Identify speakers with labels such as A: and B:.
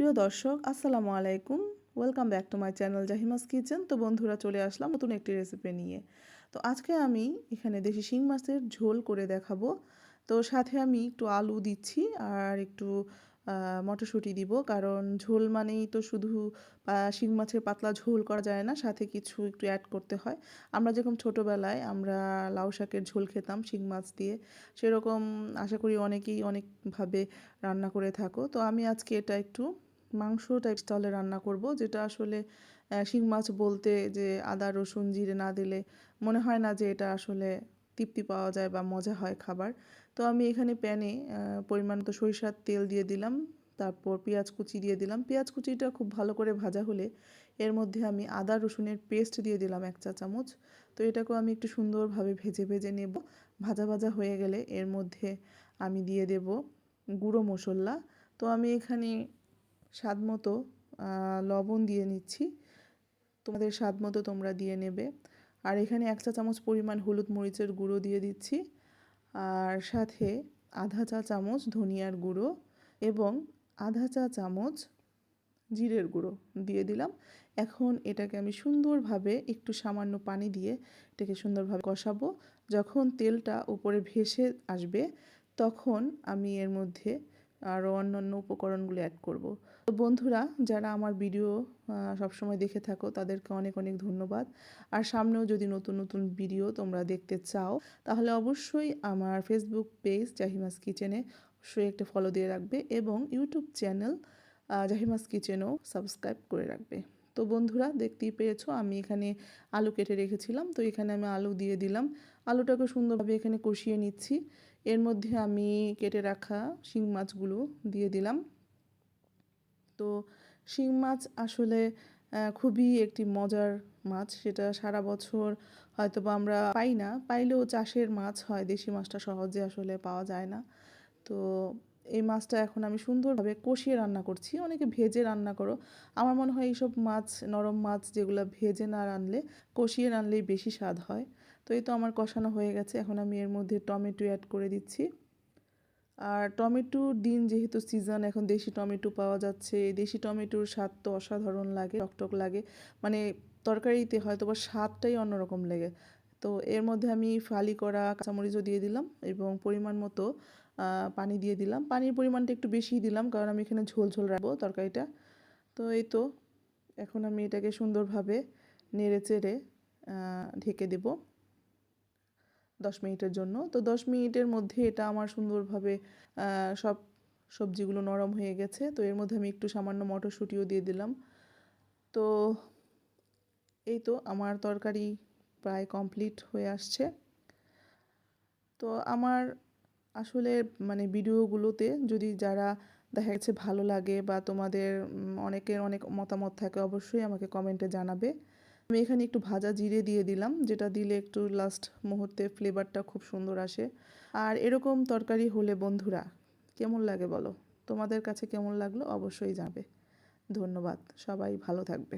A: প্রিয় দর্শক, আসসালামু আলাইকুম। Welcome back to my channel Jahima's kitchen তো বন্ধুরা, চলে আসলাম নতুন একটি রেসিপি নিয়ে। তো আজকে আমি এখানে দেশি শিং মাছের ঝোল করে দেখাবো। তো সাথে আমি একটু আলু দিচ্ছি আর একটু মটরশুঁটি দিব। কারণ ঝোল মানেই তো শুধু শিং মাছের পাতলা ঝোল করা যায় না, সাথে কিছু একটু অ্যাড করতে হয়। আমরা যেরকম ছোটোবেলায় আমরা লাউ শাকের ঝোল খেতাম শিং মাছ দিয়ে, সেরকম আশা করি অনেকেই অনেকভাবে রান্না করে থাকো। তো আমি আজকে এটা একটু মাংস টাইপ স্টলে রান্না করব, যেটা আসলে শিং মাছ বলতে যে আদা, রসুন, জিরে না দিলে মনে হয় না যে এটা আসলে তৃপ্তি পাওয়া যায় বা মজা হয় খাবার। তো আমি এখানে প্যানে পরিমাণ মতো সরিষার তেল দিয়ে দিলাম, তারপর পেঁয়াজ কুচি দিয়ে দিলাম। পেঁয়াজ কুচিটা খুব ভালো করে ভাজা হলে এর মধ্যে আমি আদা, রসুনের পেস্ট দিয়ে দিলাম এক চা চামচ। তো এটাকেও আমি একটু সুন্দরভাবে ভেজে ভেজে নেব। ভাজা ভাজা হয়ে গেলে এর মধ্যে আমি দিয়ে দেব গুঁড়ো মশলা। তো আমি এখানে স্বাদ মতো লবণ দিয়ে নিচ্ছি। তোমাদের স্বাদ মতো তোমরা দিয়ে নেবে। আর এখানে এক চা চামচ পরিমাণ হলুদ মরিচের গুঁড়ো দিয়ে দিচ্ছি। আর সাথে আধা চা চামচ ধনিয়ার গুঁড়ো এবং আধা চা চামচ জিরের গুঁড়ো দিয়ে দিলাম। এখন এটাকে আমি সুন্দরভাবে একটু সামান্য পানি দিয়ে এটাকে সুন্দরভাবে কষাবো। যখন তেলটা উপরে ভেসে আসবে, তখন আমি এর মধ্যে আরও অন্যান্য উপকরণগুলো অ্যাড করব। তো বন্ধুরা, যারা আমার ভিডিও সবসময় দেখে থাকো, তাদেরকে অনেক অনেক ধন্যবাদ। আর সামনেও যদি নতুন নতুন ভিডিও তোমরা দেখতে চাও, তাহলে অবশ্যই আমার ফেসবুক পেজ জাহিমাস কিচেনে অবশ্যই একটা ফলো দিয়ে রাখবে এবং ইউটিউব চ্যানেল জাহিমাস কিচেনও সাবস্ক্রাইব করে রাখবে। তো বন্ধুরা, দেখতেই পেয়েছ, আমি এখানে আলু কেটে রেখেছিলাম। তো এখানে আমি আলু দিয়ে দিলাম। আলুটাকে সুন্দরভাবে এখানে কষিয়ে নিচ্ছি। এর মধ্যে আমি কেটে রাখা শিং মাছগুলো দিয়ে দিলাম। তো শিং মাছ আসলে খুবই একটি মজার মাছ। সেটা সারা বছর হয়তো বা আমরা পাই না। পাইলেও চাষের মাছ হয়, দেশি মাছটা সহজে আসলে পাওয়া যায় না। তো এই মাছটা এখন আমি সুন্দরভাবে কষিয়ে রান্না করছি। অনেকে ভেজে রান্না করো। আমার মনে হয় এইসব মাছ, নরম মাছ যেগুলো ভেজে না রানলে, কষিয়ে রানলেই বেশি স্বাদ হয়। তো এই তো আমার কষানো হয়ে গেছে। এখন আমি এর মধ্যে টমেটো অ্যাড করে দিচ্ছি। আর টমেটোর দিন যেহেতু সিজন এখন দেশি টমেটো পাওয়া যাচ্ছে। দেশি টমেটোর স্বাদ তো অসাধারণ লাগে, টকটক লাগে। মানে তরকারিতে হয়তো বা স্বাদটাই অন্যরকম লেগে। তো এর মধ্যে আমি ফালি করা কাঁচামরিচও দিয়ে দিলাম এবং পরিমাণ মতো পানি দিয়ে দিলাম। পানির পরিমাণটা একটু বেশি দিলাম, কারণ আমি এখানে ঝোল ঝোল রাখব তরকারিটা। তো এই তো, এখন আমি এটাকে সুন্দরভাবে নেড়ে চেড়ে ঢেকে দেব। দশ মিনিটের জন্য। তো দশ মিনিটের মধ্যে এটা আমার সুন্দরভাবে সব সবজিগুলো নরম হয়ে গেছে। তো এর মধ্যে আমি একটু সামান্য মটরশুঁটিও দিয়ে দিলাম। তো এই তো আমার তরকারি প্রায় কমপ্লিট হয়ে আসছে। তো আমার আসলে মানে ভিডিওগুলোতে যদি যারা দেখা গেছে ভালো লাগে বা তোমাদের অনেকের অনেক মতামত থাকে অবশ্যই আমাকে কমেন্টে জানাবে। আমি এখানে একটু ভাজা জিরে দিয়ে দিলাম, যেটা দিলে একটু লাস্ট মুহূর্তে ফ্লেভারটা খুব সুন্দর আসে। আর এরকম তরকারি হলে বন্ধুরা, কেমন লাগে বলো? তোমাদের কাছে কেমন লাগল? অবশ্যই যাবে ধন্যবাদ, সবাই ভালো থাকবে।